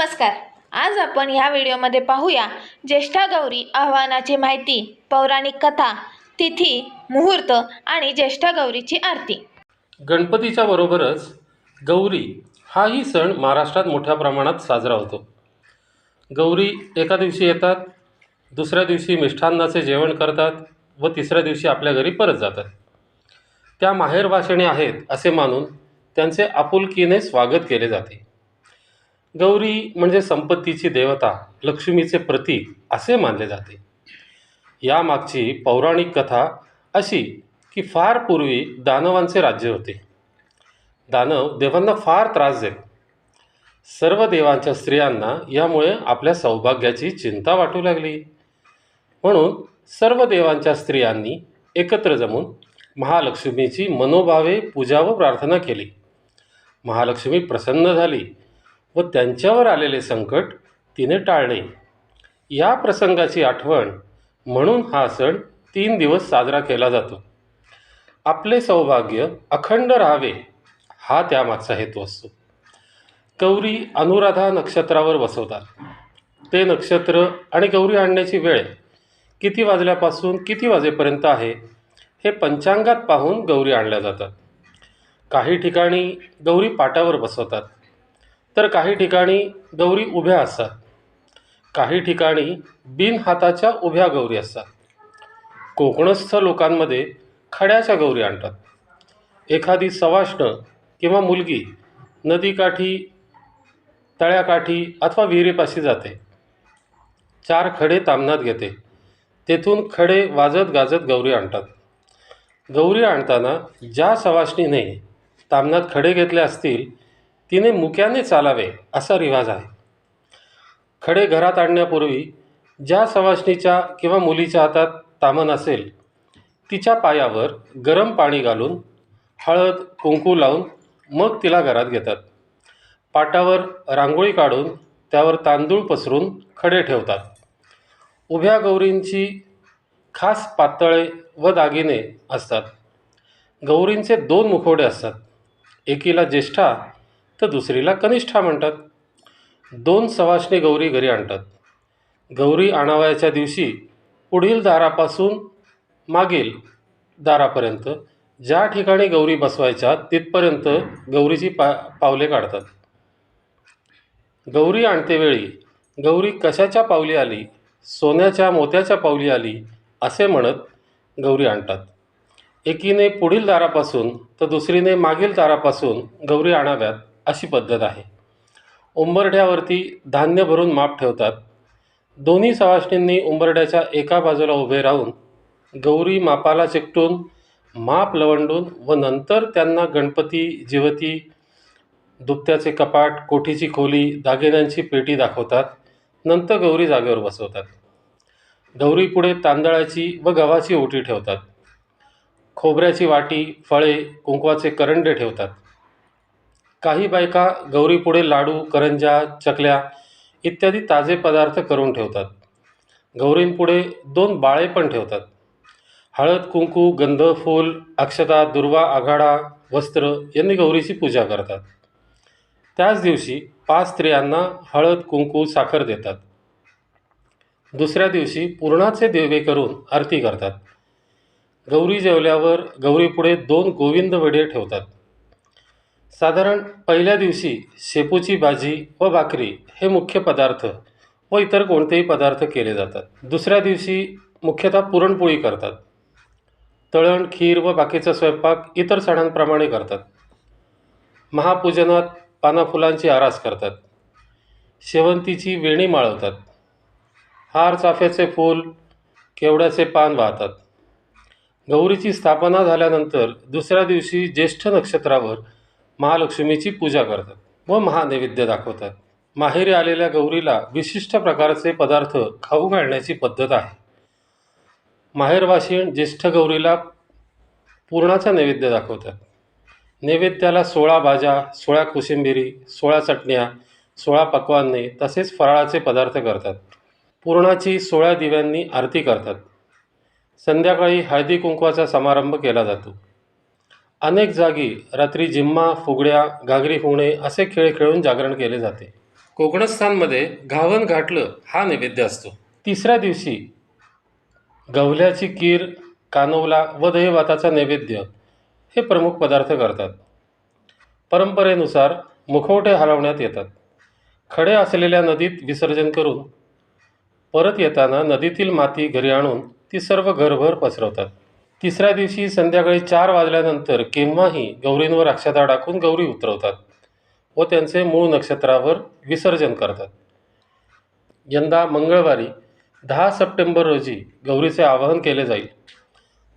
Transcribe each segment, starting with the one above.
नमस्कार. आज आपण ह्या व्हिडिओमध्ये पाहूया ज्येष्ठा गौरी आव्हानाची माहिती पौराणिक कथा तिथी मुहूर्त आणि ज्येष्ठा गौरीची आरती. गणपतीच्या बरोबरच गौरी हाही सण महाराष्ट्रात मोठ्या प्रमाणात साजरा होतो. गौरी एका दिवशी येतात दुसऱ्या दिवशी मिष्ठान्नाचे जेवण करतात व तिसऱ्या दिवशी आपल्या घरी परत जातात. त्या माहेरवाशिणी आहेत असे मानून त्यांचे आपुलकीने स्वागत केले जाते. गौरी म्हणजे संपत्तीची देवता लक्ष्मीचे प्रतीक असे मानले जाते. यामागची पौराणिक कथा अशी की फार पूर्वी दानवांचे राज्य होते. दानव देवांना फार त्रास देत. सर्व देवांच्या स्त्रियांना यामुळे आपल्या सौभाग्याची चिंता वाटू लागली. म्हणून सर्व देवांच्या स्त्रियांनी एकत्र जमून महालक्ष्मीची मनोभावे पूजा व प्रार्थना केली. महालक्ष्मी प्रसन्न झाली. व त्यांच्यावर आलेले संकट तिने टाळले. या प्रसंगाची आठवण म्हणून हा सण तीन दिवस साजरा केला जातो. आपले सौभाग्य अखंड राहावे हा त्यामागचा हेतू असतो. गौरी अनुराधा नक्षत्रावर बसवतात. ते नक्षत्र आणि गौरी आणण्याची वेळ किती वाजल्यापासून किती वाजेपर्यंत आहे हे पंचांगात पाहून गौरी आणल्या जातात. काही ठिकाणी गौरी पाटावर बसवतात. तर काही ठिकाणी गौरी उभ्या असतात. काही ठिकाणी बिनहाताच्या उभ्या गौरी असतात. कोकणस्थ लोकांमध्ये खड्याच्या गौरी आणतात. एखादी सवाष्ण किंवा मुलगी नदीकाठी तळ्याकाठी अथवा विहिरीपाशी जाते. चार खडे तामनात घेते. तेथून खडे वाजत गाजत गौरी आणतात. गौरी आणताना ज्या सवाष्णीने तामनात खडे घेतले असतील तिने मुक्याने चालावे असा रिवाज आहे. खडे घरात आणण्यापूर्वी ज्या सवासणीच्या किंवा मुलीच्या हातात तामन असेल तिच्या पायावर गरम पाणी घालून हळद कुंकू लावून मग तिला घरात घेतात. पाटावर रांगोळी काढून त्यावर तांदूळ पसरून खडे ठेवतात. उभ्या गौरींची खास पातळे व दागिने असतात. गौरींचे दोन मुखवडे असतात. एकीला ज्येष्ठा तर दुसरीला कनिष्ठा म्हणतात. दोन सवाशने गौरी घरी आणतात. गौरी आणावयाच्या दिवशी पुढील दारापासून मागील दारापर्यंत ज्या ठिकाणी गौरी बसवायच्या तिथपर्यंत गौरीची पा पावले काढतात. गौरी आणतेवेळी गौरी कशाच्या पावली आली सोन्याच्या मोत्याच्या पावली आली असे म्हणत गौरी आणतात. एकीने पुढील दारापासून तर दुसरीने मागील दारापासून गौरी आणाव्यात. अशी पद्धत आहे. उंबरठ्यावरती धान्य भरून माप ठेवतात. दोन्ही सवाष्णींनी उंबरठ्याच्या एका बाजूला उभे राहून गौरी मापाला चिकटून माप लवंडून व नंतर त्यांना गणपती जिवती दुपत्याचे कपाट कोठीची खोली दागिन्यांची पेटी दाखवतात. नंतर गौरी जागेवर बसवतात. गौरीपुढे तांदळाची व गव्हाची ओटी ठेवतात. खोबऱ्याची वाटी फळे कुंकवाचे करंडे ठेवतात. काही बायका गौरीपुढे लाडू करंज्या चकल्या इत्यादी ताजे पदार्थ करून ठेवतात. गौरींपुढे दोन बाळे पण ठेवतात. हळद कुंकू गंध फूल अक्षता दुर्वा आघाडा वस्त्र यांनी गौरीची पूजा करतात. त्याच दिवशी पाच स्त्रियांना हळद कुंकू साखर देतात. दुसऱ्या दिवशी पुरणाचे देवे करून आरती करतात. गौरी जेवल्यावर गौरीपुढे दोन गोविंद वडे ठेवतात. साधारण पहिल्या दिवशी शेपूची भाजी व भाकरी हे मुख्य पदार्थ व इतर कोणतेही पदार्थ केले जातात. दुसऱ्या दिवशी मुख्यतः पुरणपोळी करतात. तळण खीर व बाकीचा स्वयंपाक इतर सणांप्रमाणे करतात. महापूजनात पानाफुलांची आरास करतात. शेवंतीची वेणी माळवतात. हार चाफ्याचे फूल केवड्याचे पान वाहतात. गौरीची स्थापना झाल्यानंतर दुसऱ्या दिवशी ज्येष्ठ नक्षत्रावर महालक्ष्मीची पूजा करतात व महानैवेद्य दाखवतात. माहेरी आलेल्या गौरीला विशिष्ट प्रकारचे पदार्थ खाऊ घालण्याची पद्धत आहे. माहेरवासीण ज्येष्ठ गौरीला पूर्णाचा नैवेद्य दाखवतात. नैवेद्याला सोळा भाज्या सोळा कोशिंबिरी सोळा चटण्या सोळा पक्वान्ने तसेच फराळाचे पदार्थ करतात. पूर्णाची सोळा दिव्यांनी आरती करतात. संध्याकाळी हळदी कुंकवाचा समारंभ केला जातो. अनेक जागी रात्री जिम्मा फुगड्या घागरी फुगणे असे खेळ खेळून जागरण केले जाते. कोकणस्थानमध्ये घावन घाटलं हा नैवेद्य असतो. तिसऱ्या दिवशी गवल्याची खीर कानवला व दहीभाताचा नैवेद्य हे प्रमुख पदार्थ करतात. परंपरेनुसार मुखवटे हलवण्यात येतात. खडे असलेल्या नदीत विसर्जन करून परत येताना नदीतील माती घरी आणून ती सर्व घरभर पसरवतात. तिसऱ्या दिवशी संध्याकाळी चार वाजल्यानंतर केव्हाही गौरींवर अक्षता टाकून गौरी उतरवतात व त्यांचे मूळ नक्षत्रावर विसर्जन करतात. यंदा मंगळवारी दहा सप्टेंबर रोजी गौरीचे आवाहन केले जाईल.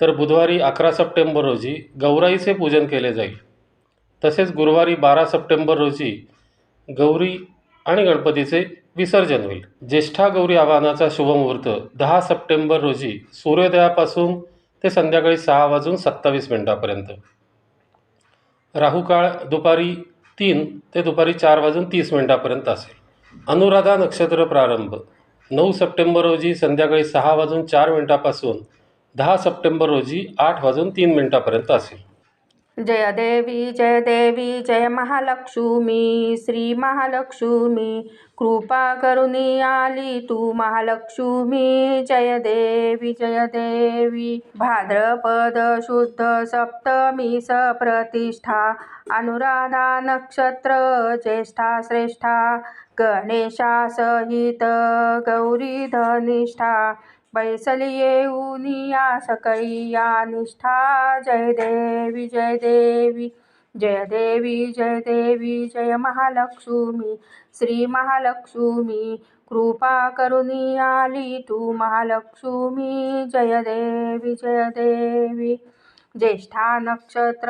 तर बुधवारी अकरा सप्टेंबर रोजी गौराईचे पूजन केले जाईल. तसेच गुरुवारी बारा सप्टेंबर रोजी गौरी आणि गणपतीचे विसर्जन होईल. ज्येष्ठा गौरी आवाहनाचा शुभमुहूर्त दहा सप्टेंबर रोजी सूर्योदयापासून ते संध्याकाळी सहा वाजून सत्तावीस मिनिटापर्यंत. राहुकाळ दुपारी तीन ते दुपारी चार वाजून तीस मिनिटापर्यंत असेल. अनुराधा नक्षत्र प्रारंभ. नऊ सप्टेंबर रोजी संध्याकाळी सहा वाजून चार मिनिटापासून दहा सप्टेंबर रोजी आठ वाजून तीन मिनिटापर्यंत असेल. जय देवी जय देवी जय महालक्ष्मी श्री महालक्ष्मी. कृपा करुणी आली तू महालक्ष्मी. जय देवी जय देवी. भाद्रपद शुद्ध सप्तमी सप्रतिष्ठा. अनुराधा नक्षत्र ज्येष्ठा श्रेष्ठा. गणेशा सहित गौरी धनिष्ठा. बैसली येऊन या सकळी या निष्ठा जय देवी जय देवी जय देवी जय देवी जय महालक्ष्मी श्री महालक्ष्मी। कृपा करुणी आली तू महालक्ष्मी। जय देवी जय देवी ज्येष्ठा नक्षत्र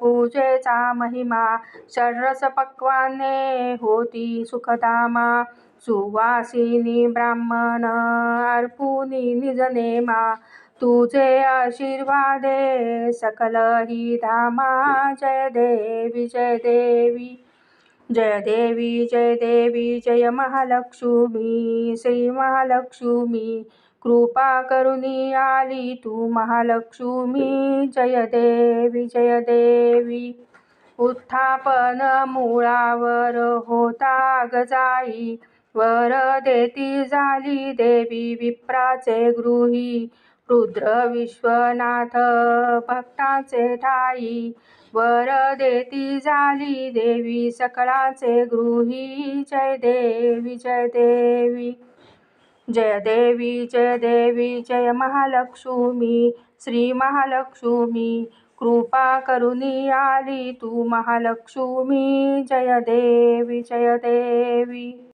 पूजेचा महिमा। षड्रस पक्वाने होती सुखदामा। सुवासिनी ब्राह्मण अर्पुनी निजनेमा तुझे आशीर्वादे सकल ही धामा जय देवी जय देवी जय देवी जय देवी जय महालक्ष्मी श्री महालक्ष्मी कृपा करुणी आली तू महालक्ष्मी जय देवी जय देवी उत्थापन मुळावर होता गजाई वर देती झाली देवी विप्राचे गृही रुद्र विश्वनाथ भक्ताचे ठाई. वर देती झाली देवी सकळाचे गृही जय देवी जय देवी. जय देवी जय देवी जय महालक्ष्मी श्री महालक्ष्मी. कृपा करुनी आली तू महालक्ष्मी जय देवी जय देवी.